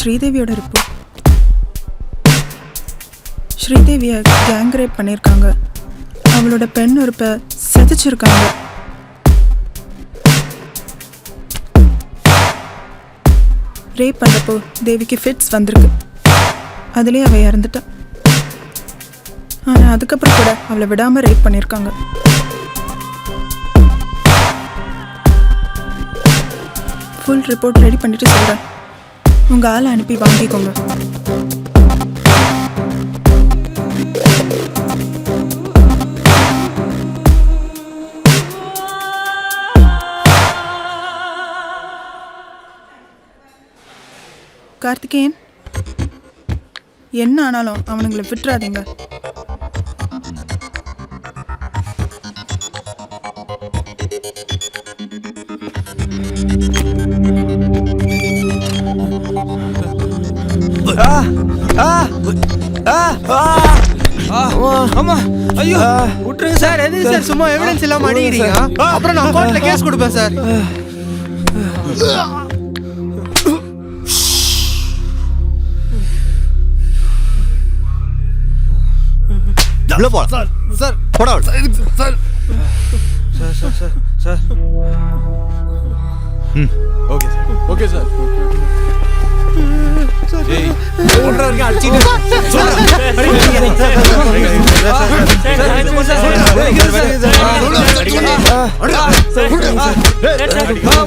ஸ்ரீதேவியோட report ஸ்ரீதேவியை gang rape பண்ணியிருக்காங்க அவளோட பெண் உறுப்பை செதைச்சிருக்காங்க. ரேப் பண்ணப்போ தேவிக்கு ஃபிட்ஸ் வந்திருக்கு. அதுலேயே அவள் இறந்துட்டா. ஆனால் அதுக்கப்புறம் கூட அவளை விடாமல் ரேப் பண்ணியிருக்காங்க ஃபுல் ரிப்போர்ட் ரெடி பண்ணிட்டு சொல்கிறேன் உங்கள் ஆளை அனுப்பி வாங்கிக்கோங்க. கார்த்திகேயன் என்ன ஆனாலும் அவனுங்களை விட்டுறாதீங்க. ஆமா. ஐயோ விட்டுருங்க சார். எதுக்கு சார்? சும்மா எவிடன்ஸ் இல்லாம அடிக்கிறீங்க? அப்புறம் நான் கோர்ட்ல கேஸ் கொடுப்பேன் சார். உள்ள போலாம் சார் சார். போடா. Sir sir. Sir sir sir okay sir. Okay sir. ஏய் ஒன்றரை வரைக்கும் அடிச்சிட்டு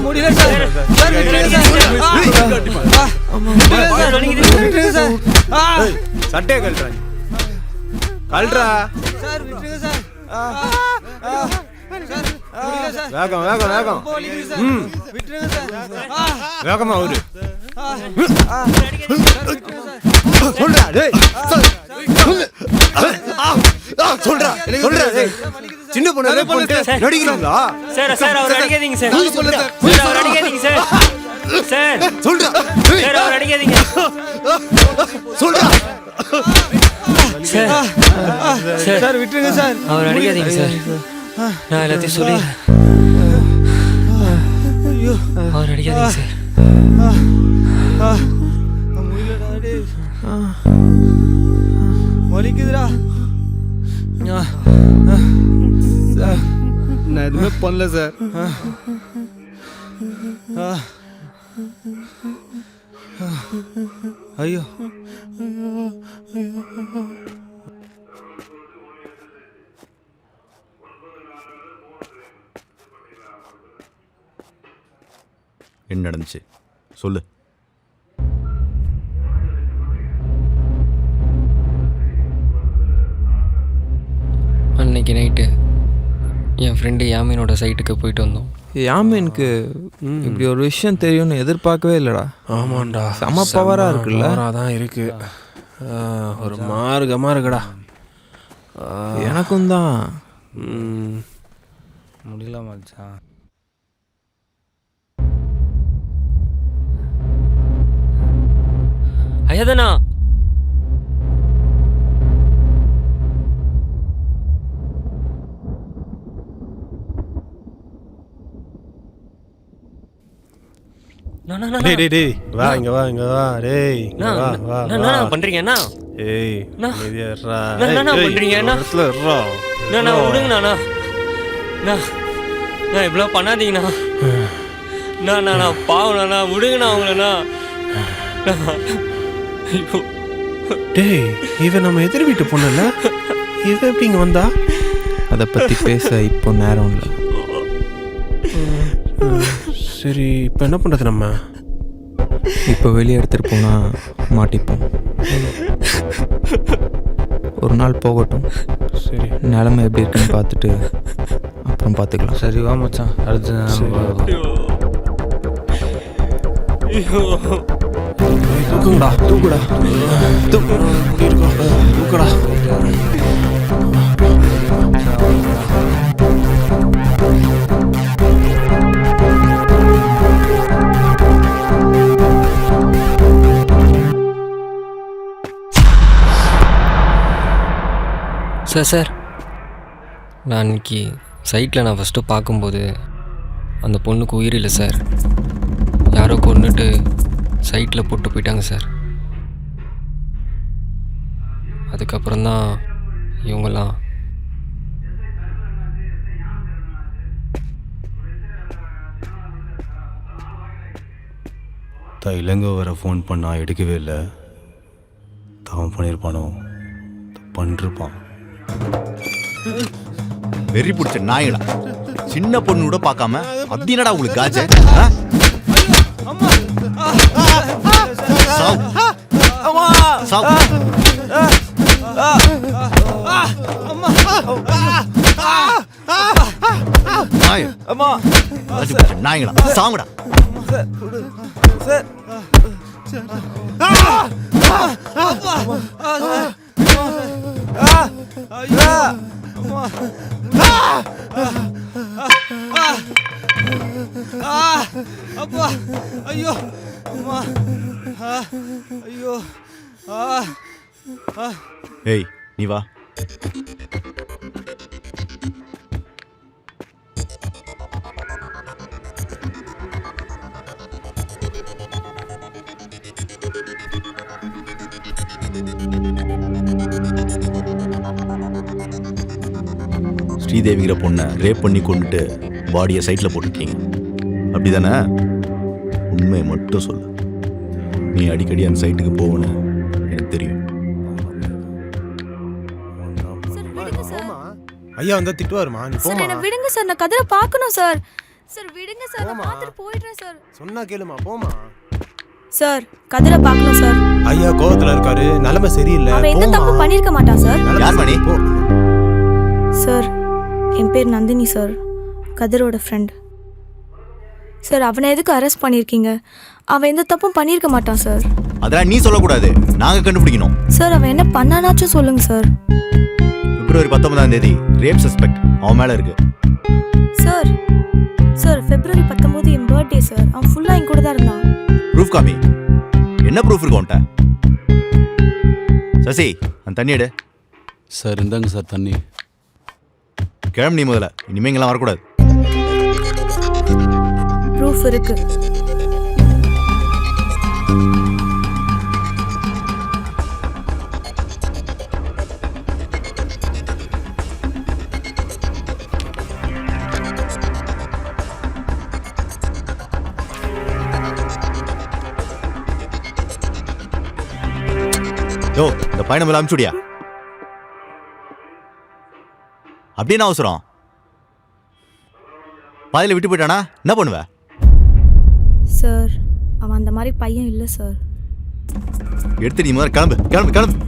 முடியல சார் சட்டையை கழட்டுறா கழட்டுறா சார் சார் வேகம் வேகம் வேகம். வேகமா அவரு. சொல்றா டேய். சொல்றா சொல்றா டேய். சின்ன பொண்ணு rape பண்ணிட்டு நடிக்கிறீங்களா சார். சார் அவர் அடிக்காதீங்க சார். உள்ள சொல்லு சார். சார் அவர் அடிக்காதீங்க சார். சார். சொல்றா. சார் அவர் அடிக்காதீங்க. சொல்றா. சார். சார் சார் விட்டுருங்க சார். அவர் அடிக்காதீங்க சார். நான் எல்லாத்தையும் சொல்லி அவர் அடிக்காதீங்க சார். வலிக்குதுடா. சார் நான் எதுவுமே பண்ணல சார் ஐயோ. என்ன நடந்துச்சு? சொல்லு. என் ஃப்ரெண்டு யாமினோட சைட்டுக்கு போயிட்டு வந்தோம். யாமினுக்கு இப்படி ஒரு விஷயம் தெரியும்னு எதிர்பார்க்கவே இல்லடா. ஆமாண்டா. செம பவரா இருக்குல்ல? தான் இருக்கு. ஒரு மார்க்கமா இருக்குடா. எனக்கும் தான். ம், முடியல மச்சான். ஐயாதானா டேய் டேய் டேய் வா இங்க வா இங்க வா டேய் வா வா வா. பண்றீங்க அண்ணா ஏய் ஏய், என்ன பண்றீங்க? நான்- இடத்துல இருடா. நான் நான் நான் நான் நான் இவ்வளோ பண்ணாதீங்கண்ணா. நான் நான் நான் பாவண்ணா விடுங்கண்ணா அவங்களண்ணா டேய் இவன் நம்ம எதிர் வீட்டு பொண்ணுல்ல? இவ எப்படி இங்க வந்தா? அதை பற்றி பேச இப்போ நேரம் இல்லை. சரி இப்போ என்ன பண்றது நம்ம? இப்போ வெளியே எடுத்துகிட்டு போனால் மாட்டிப்போம். ஒரு நாள் போகட்டும். சரி. நிலமை எப்படி இருக்குன்னு பார்த்துட்டு அப்புறம் பார்த்துக்கலாம். சரி வா மச்சான். அடுத்து நம்ம தூக்குங்கடா. தூக்குடா. தூக்கு. தூக்குடா. Sir sir. நான் இன்னைக்கு சைட்டில் நான் ஃபஸ்ட்டு பார்க்கும்போது அந்த பொண்ணுக்கு உயிர் இல்லை சார். யாரோ கொண்டுட்டு சைட்டில் போட்டு போயிட்டாங்க சார். அதுக்கப்புறம் தான் இவங்கெல்லாம் தான் இளங்கோ வர ஃபோன் பண்ணால் எடுக்கவே இல்லை. தான் பண்ணியிருப்பானோ பண்ணிருப்பான் வெறி பிடிச்ச நாயடா சின்ன பொண்ணு கூட பார்க்காம அது என்னடா உங்களுக்கு காஜ ஆ? சாவு. சாவு. நாய். வெறி பிடிச்ச நாய்களா சாவுடா அப்பா ஐயோ அம்மா ஐயோ ஆ ஏய் நீ வா. ஸ்ரீதேவிங்கிற பொண்ணை ரேப் பண்ணி கொண்டுட்டு பாடியை சைட்டில் போட்டுருக்கீங்க அப்படிதானே? உண்மையை மட்டும் சொல்லு. நீ அடிக்கடி அந்த சைட்டுக்கு போகணும்னு எனக்கு தெரியும். ஐயா வந்தா திட்டுவாருமா. நீ சார் போமா என்ன விடுங்க சார். நான் கதிரை பார்க்கணும் சார். சார் விடுங்க சார். நான் பார்த்துட்டு போயிடுறேன் சார். சொன்னா கேளுமா. போமா சார் கதிரை பார்க்கணும் சார். ஐயா கோவத்துல இருக்காரு. நிலைமை சரியில்லை. அவன் எந்த போம்மா. தப்பு பண்ணிருக்க மாட்டான் சார். யார் மணி? போ. சார் என் பேர் நந்தினி சார் கதிரோட ஃப்ரெண்ட் சார் அவனை எதுக்கு அரெஸ்ட் பண்ணியிருக்கீங்க? அவன் எந்த தப்பும் பண்ணியிருக்க மாட்டான் சார் அதெல்லாம் நீ சொல்லக்கூடாது. நாங்க கண்டுபிடிக்கணும். சார் அவன் என்ன பண்ணானாச்சும் சொல்லுங்க சார் பிப்ரவரி பத்தொன்பதாம் தேதி ரேப் சஸ்பெக்ட் அவன் மேல இருக்கு. சார் சார் பிப்ரவரி பத்தொம்போது என் பர்த்டே சார் அவன் ஃபுல்லாக என் கூட தான் இருந்தான். ப்ரூஃப் காமி என்ன ப்ரூஃப் இருக்கு உன்ட்ட சசி அந்த தண்ணி எடு. சார் இந்தாங்க சார் தண்ணி. கிளம்பு நீ முதல்ல. இனிமே இங்கெல்லாம் வரக்கூடாது. ப்ரூஃப் இருக்கு. யோ இந்த பையனை அனுப்பிச்சுடியா அப்படியே என்ன அவசரம். பாதியில விட்டு போயிட்டானா? என்ன பண்ணுவ? சார் அவன் அந்த மாதிரி பையன் இல்லை சார். எடுத்து நீ முதல்ல கிளம்பு கிளம்பு கிளம்பு.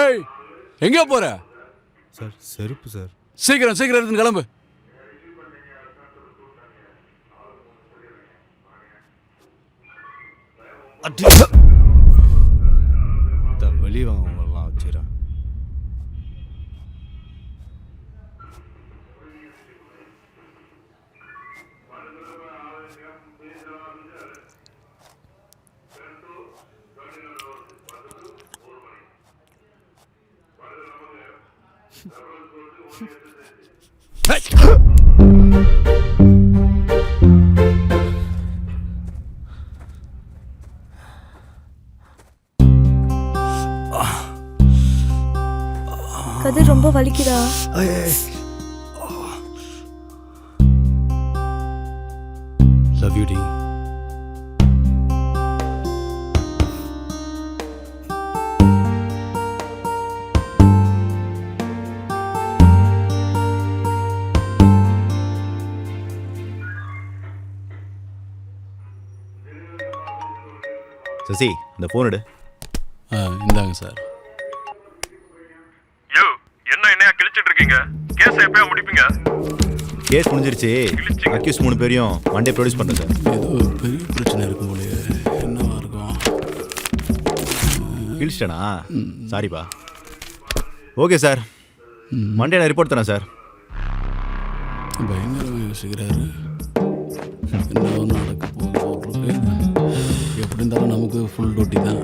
ஏய் எங்கே போற? சார் செருப்பு சார். சீக்கிரம் சீக்கிரம் எடுத்து கிளம்பு. வெளியே வாங்க உங்களெல்லாம் வச்சுக்கிறேன் கதிர் ரொம்ப வலிக்குதா? லவ் யூ டி சசி இந்த போன் எடு. ஆ இந்தாங்க சார். இருக்கீங்க கேஸ் எப்பயா முடிப்பீங்க? கேஸ் முடிஞ்சிருச்சு. அக்யூஸ் மூணு பேரையும் மண்டே ப்ரொடியூஸ் பண்ணுறேன் சார். ஏதோ ஒரு பெரிய பிரச்சனை இருக்கும் போலயே. என்னவா இருக்கும்? கிழிச்சிட்டேனா சாரிப்பா. Okay sir. மண்டே நான் ரிப்போர்ட் தரேன் சார். பயங்கரமாக யோசிக்கிறாரு. என்ன நடக்க போகுது எப்படி இருந்தாலும் நமக்கு ஃபுல் டியூட்டி தான்.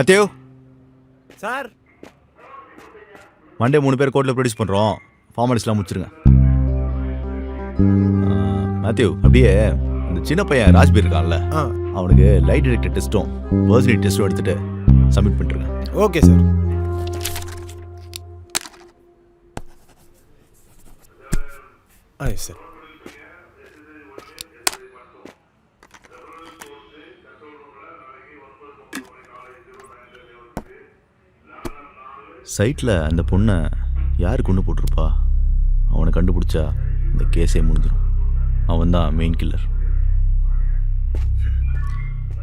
மேத்யூ சார் மண்டே மூணு பேர் கோர்ட்டில் ப்ரொடியூஸ் பண்ணுறோம் ஃபார்மாலிட்டிஸ்லாம் முடிச்சிருங்க. மேத்யூ அப்படியே இந்த சின்ன பையன் ராஜ்பீர் இருக்கான்ல அவனுக்கு லைட் டிடெக்டர் டெஸ்ட்டும் பர்சனல் டெஸ்ட்டும் எடுத்துட்டு சப்மிட் பண்ணிருங்க. ஓகே சார் ஆ சார் சைட்டில் அந்த பொண்ணை யார் கொண்டு போட்டிருப்பா? அவனை கண்டுபிடிச்சா இந்த கேஸே முடிஞ்சிடும் அவன் தான் மெயின் கில்லர்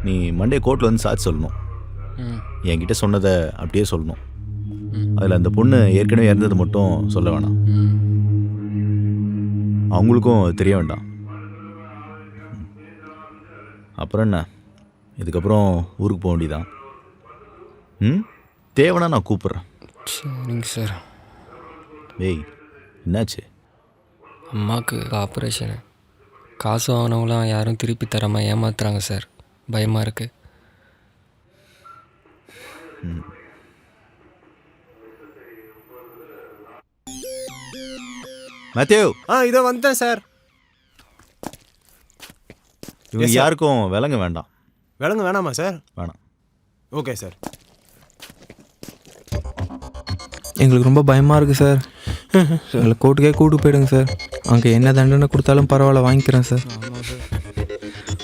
நீ மண்டே கோர்ட்டில் வந்து சாட்சி சொல்லணும். என்கிட்ட சொன்னதை அப்படியே சொல்லணும். அதில் அந்த பொண்ணு ஏற்கனவே இறந்தது மட்டும் சொல்ல வேணாம். அவங்களுக்கும் தெரிய வேண்டாம். அப்புறம் என்ன? இதுக்கப்புறம் ஊருக்கு போக வேண்டியதான் ம்? தேவைன்னா நான் கூப்பிட்றேன். சரிங்க சார். ஏய் என்னாச்சு? அம்மாவுக்கு ஆப்ரேஷனு காசு வாங்கினவங்களாம் யாரும் திருப்பி தராமல் ஏமாத்துறாங்க சார். பயமாக இருக்குது மேத்யூ ஆ இதோ வந்துட்டேன் சார். இவங்க. யாருக்கும் விலங்க வேண்டாம். விலங்கு வேணாமா சார்? வேணாம். Okay sir. எங்களுக்கு ரொம்ப பயமாக இருக்குது சார் எங்களை கோர்ட்டுக்கே கூட்டு போயிடுங்க சார் அங்கே என்ன தண்டனை கொடுத்தாலும் பரவாயில்ல வாங்கிக்கிறேன் சார்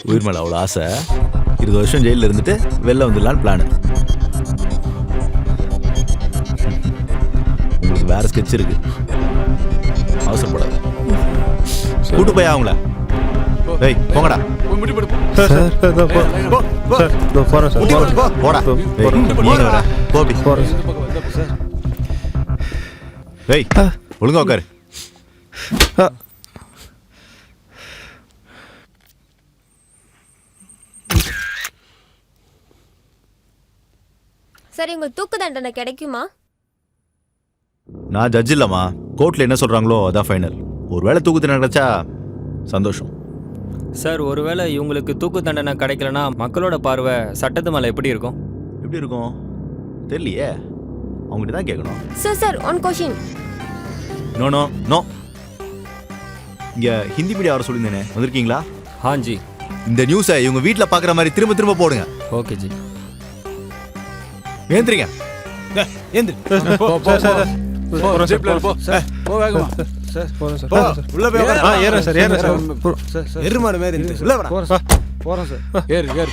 உயிர் மேலே அவ்வளோ ஆசை இருபது வருஷம் ஜெயிலில் இருந்துட்டு வெளில வந்துடலான்னு பிளான் உங்களுக்கு வேற ஸ்கெட்ச் இருக்கு அவசரப்படாது கூட்டு போய் அவங்கள ஏய் போங்கடா போடா ஏய், நீ எங்க வர கோபி ஏய் ஒழுங்கா உட்காரு சரி உங்க தூக்கு தண்டனை கிடைக்குமா? நான் ஜட்ஜ் இல்லம்மா. கோர்ட்ல என்ன சொல்றாங்களோ அதான் ஃபைனல் ஒருவேளை தூக்கு கிடைச்சா சந்தோஷம். சார் ஒருவேளை இவங்களுக்கு தூக்கு தண்டனை கிடைக்கலனா மக்களோட பார்வை சட்டத்து மேலே எப்படி இருக்கும்? எப்படி இருக்கும்? தெரியலையே. அவங்ககிட்ட தான் கேட்கணும். Sir sir one question no no no இங்க ஹிந்தி மீடியா வர சொல்லியிருந்தேனே. வந்திருக்கீங்களா? ஹாஞ்சி இந்த நியூஸை இவங்க வீட்டில் பார்க்குற மாதிரி திரும்ப திரும்ப போடுங்க. ஓகே ஜி. ஏந்திரிங்க. உள்ள போய் சார் எருமாடு மாதிரி இருந்து உள்ள சார் ஏறு ஏறு.